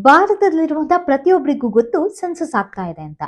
ಭಾರತದಲ್ಲಿರುವಂತಹ ಪ್ರತಿಯೊಬ್ಬರಿಗೂ ಗೊತ್ತು ಸೆನ್ಸಸ್ ಆಗ್ತಾ ಇದೆ ಅಂತ.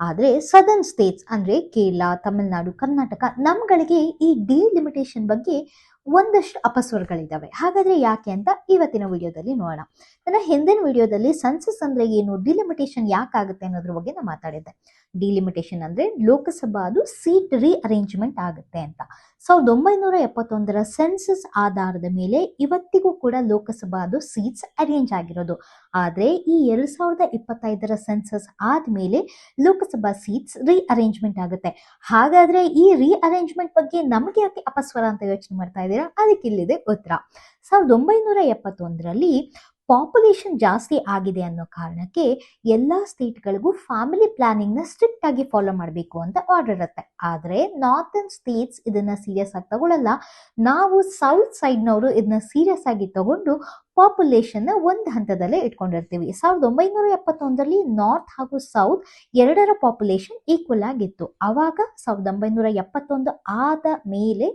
ಆದ್ರೆ ಸದರ್ನ್ ಸ್ಟೇಟ್ಸ್ ಅಂದ್ರೆ ಕೇರಳ, ತಮಿಳುನಾಡು, ಕರ್ನಾಟಕ ನಮ್ಗಳಿಗೆ ಈ ಡಿಲಿಮಿಟೇಷನ್ ಬಗ್ಗೆ ಒಂದಷ್ಟು ಅಪಸ್ವರಗಳಿದ್ದಾವೆ. ಹಾಗಾದ್ರೆ ಯಾಕೆ ಅಂತ ಇವತ್ತಿನ ವಿಡಿಯೋದಲ್ಲಿ ನೋಡೋಣ. ನನ್ನ ಹಿಂದಿನ ವಿಡಿಯೋದಲ್ಲಿ ಸೆನ್ಸಸ್ ಅಂದ್ರೆ ಏನು ಡಿಲಿಮಿಟೇಷನ್ ಯಾಕಾಗುತ್ತೆ ಅನ್ನೋದ್ರ ಬಗ್ಗೆ ನಾನು ಮಾತಾಡಿದ್ದೆ. ಡಿಲಿಮಿಟೇಷನ್ ಅಂದ್ರೆ ಲೋಕಸಭಾದು ಸೀಟ್ ರೀಅರೇಂಜ್ಮೆಂಟ್ ಆಗುತ್ತೆ ಅಂತ. ಸಾವಿರದ ಒಂಬೈನೂರ ಎಪ್ಪತ್ತೊಂದರ ಸೆನ್ಸಸ್ ಆಧಾರದ ಮೇಲೆ ಇವತ್ತಿಗೂ ಕೂಡ ಲೋಕಸಭಾದು ಸೀಟ್ಸ್ ಅರೇಂಜ್ ಆಗಿರೋದು. ಆದ್ರೆ ಈ ಎರಡ್ ಸಾವಿರದ ಇಪ್ಪತ್ತೈದರ ಸೆನ್ಸಸ್ ಆದಮೇಲೆ ಲೋಕಸಭಾ ಸೀಟ್ಸ್ ರೀಅರೇಂಜ್ಮೆಂಟ್ ಆಗುತ್ತೆ. ಹಾಗಾದ್ರೆ ಈ ರೀಅರೇಂಜ್ಮೆಂಟ್ ಬಗ್ಗೆ ನಮಗೆ ಯಾಕೆ ಅಪಸ್ವರ ಅಂತ ಯೋಚನೆ ಮಾಡ್ತಾ ಇದ್ದೀರಾ? ಅದಕ್ಕೆ ಇಲ್ಲಿದೆ ಉತ್ತರ. ಸಾವಿರದ ಒಂಬೈನೂರ ಎಪ್ಪತ್ತೊಂದರಲ್ಲಿ ಪಾಪ್ಯುಲೇಷನ್ ಜಾಸ್ತಿ ಆಗಿದೆ ಅನ್ನೋ ಕಾರಣಕ್ಕೆ ಎಲ್ಲ ಸ್ಟೇಟ್ಗಳಿಗೂ ಫ್ಯಾಮಿಲಿ ಪ್ಲಾನಿಂಗ್ನ ಸ್ಟ್ರಿಕ್ಟ್ ಆಗಿ ಫಾಲೋ ಮಾಡಬೇಕು ಅಂತ ಆರ್ಡರ್ ಇರುತ್ತೆ. ಆದ್ರೆ ನಾರ್ತನ್ ಸ್ಟೇಟ್ಸ್ ಇದನ್ನ ಸೀರಿಯಸ್ ಆಗಿ ತಗೊಳ್ಳಲ್ಲ ನಾವು ಸೌತ್ ಸೈಡ್ನವರು ಇದನ್ನ ಸೀರಿಯಸ್ ಆಗಿ ತಗೊಂಡು ಪಾಪ್ಯುಲೇಷನ್ನ ಒಂದು ಹಂತದಲ್ಲೇ ಇಟ್ಕೊಂಡಿರ್ತೀವಿ. ಸಾವಿರದ ಒಂಬೈನೂರ ಎಪ್ಪತ್ತೊಂದರಲ್ಲಿ ನಾರ್ತ್ ಹಾಗೂ ಸೌತ್ ಎರಡರ ಪಾಪ್ಯುಲೇಷನ್ ಈಕ್ವಲ್ ಆಗಿತ್ತು. ಅವಾಗ ಸಾವಿರದ ಒಂಬೈನೂರ ಎಪ್ಪತ್ತೊಂದು ಆದ ಮೇಲೆ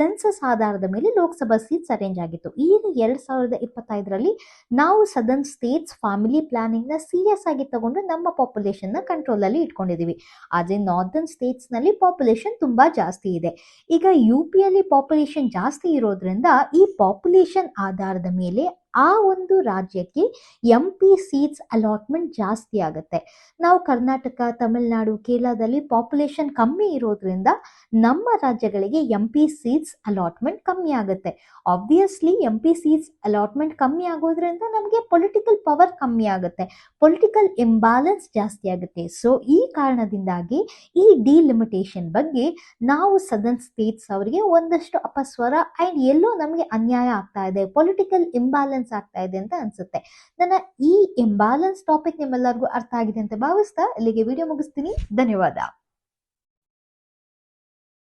ಸೆನ್ಸಸ್ ಆಧಾರದ ಮೇಲೆ ಲೋಕಸಭಾ ಸೀಟ್ಸ್ ಅರೇಂಜ್ ಆಗಿತ್ತು. ಈಗ ಎರಡ್ ಸಾವಿರದ ಇಪ್ಪತ್ತೈದರಲ್ಲಿ ನಾವು ಸದರ್ನ್ ಸ್ಟೇಟ್ಸ್ ಫ್ಯಾಮಿಲಿ ಪ್ಲಾನಿಂಗ್ನ ಸೀರಿಯಸ್ ಆಗಿ ತಗೊಂಡು ನಮ್ಮ ಪಾಪ್ಯುಲೇಷನ್ನ ಕಂಟ್ರೋಲ್ ಅಲ್ಲಿ ಇಟ್ಕೊಂಡಿದೀವಿ. ಆದ್ರೆ ನಾರ್ದರ್ನ್ ಸ್ಟೇಟ್ಸ್ನಲ್ಲಿ ಪಾಪ್ಯುಲೇಷನ್ ತುಂಬಾ ಜಾಸ್ತಿ ಇದೆ. ಈಗ ಯು ಪಿ ಅಲ್ಲಿ ಪಾಪ್ಯುಲೇಷನ್ ಜಾಸ್ತಿ ಇರೋದ್ರಿಂದ ಈ ಪಾಪ್ಯುಲೇಷನ್ ಆಧಾರದ ಮೇಲೆ ಆ ಒಂದು ರಾಜ್ಯಕ್ಕೆ ಎಂ ಪಿ ಸೀಟ್ಸ್ ಅಲಾಟ್ಮೆಂಟ್ ಜಾಸ್ತಿ ಆಗುತ್ತೆ. ನಾವು ಕರ್ನಾಟಕ, ತಮಿಳುನಾಡು, ಕೇರಳದಲ್ಲಿ ಪಾಪ್ಯುಲೇಷನ್ ಕಮ್ಮಿ ಇರೋದ್ರಿಂದ ನಮ್ಮ ರಾಜ್ಯಗಳಿಗೆ ಎಂ ಪಿ ಸೀಟ್ಸ್ ಅಲಾಟ್ಮೆಂಟ್ ಕಮ್ಮಿ ಆಗುತ್ತೆ. Obviously M P seats allotment ಕಮ್ಮಿ ಆಗೋದ್ರಿಂದ ನಮಗೆ ಪೊಲಿಟಿಕಲ್ ಪವರ್ ಕಮ್ಮಿ ಆಗುತ್ತೆ. ಪೊಲಿಟಿಕಲ್ ಇಂಬ್ಯಾಲೆನ್ಸ್ ಜಾಸ್ತಿ ಆಗುತ್ತೆ. ಸೊ ಈ ಕಾರಣದಿಂದಾಗಿ ಈ ಡಿಲಿಮಿಟೇಷನ್ ಬಗ್ಗೆ ನಾವು ಸದನ್ ಸ್ಟೇಟ್ಸ್ ಅವರಿಗೆ ಒಂದಷ್ಟು ಅಪಸ್ವರ ಅಂಡ್ ಎಲ್ಲೋ ನಮಗೆ ಅನ್ಯಾಯ ಆಗ್ತಾ ಇದೆ. ಪೊಲಿಟಿಕಲ್ ಇಂಬ್ಯಾಲೆನ್ಸ್ ಆಗ್ತಾ ಇದೆ ಅಂತ ಅನ್ಸುತ್ತೆ. ನನ್ನ ಈ ಇಂಬ್ಯಾಲೆನ್ಸ್ ಟಾಪಿಕ್ ನಿಮ್ಮೆಲ್ಲರಿಗೂ ಅರ್ಥ ಆಗಿದೆ ಅಂತ ಭಾವಿಸ್ತಾ ಇಲ್ಲಿಗೆ ವಿಡಿಯೋ ಮುಗಿಸ್ತೀನಿ. ಧನ್ಯವಾದ.